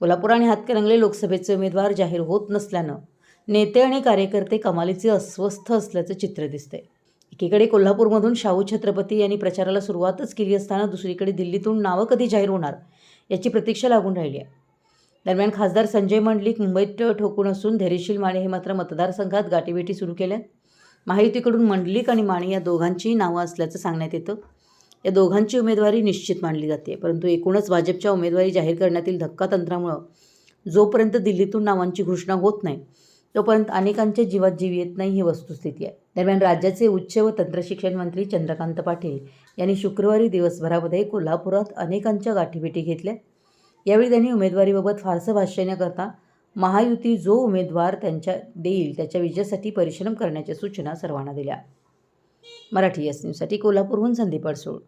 कोल्हापूर आणि हातकणंगले लोकसभेचे उमेदवार जाहीर होत नसल्यानं नेते आणि कार्यकर्ते कमालीचे अस्वस्थ असल्याचं चित्र दिसतंय. एकीकडे कोल्हापूरमधून शाहू छत्रपती यांनी प्रचाराला सुरुवातच केली असताना दुसरीकडे दिल्लीतून नावं कधी जाहीर होणार याची प्रतीक्षा लागून राहिली आहे. दरम्यान खासदार संजय मंडलिक मुंबईत ठोकून असून धैर्यशील माने हे मात्र मतदारसंघात गाठीभेटी सुरू केल्या माहितीकडून मंडलिक आणि माने या दोघांचीही नावं असल्याचं सांगण्यात येतं. या दोघांची उमेदवारी निश्चित मानली जाते. परंतु एकूणच भाजपच्या उमेदवारी जाहीर करण्यातील धक्कातंत्रामुळं जोपर्यंत दिल्लीतून नावांची घोषणा होत नाही तोपर्यंत अनेकांच्या जीवात जीव येत नाही ही वस्तुस्थिती आहे. दरम्यान राज्याचे उच्च व तंत्रशिक्षण मंत्री चंद्रकांत पाटील यांनी शुक्रवारी दिवसभरामध्ये कोल्हापुरात अनेकांच्या गाठीभेटी घेतल्या. यावेळी त्यांनी उमेदवारीबाबत फारसं भाष्य न करता महायुती जो उमेदवार त्यांच्या देईल त्याच्या विजयासाठी परिश्रम करण्याच्या सूचना सर्वांना दिल्या. मराठी एस न्यूजसाठी कोल्हापूरहून संदीप अडसूळ.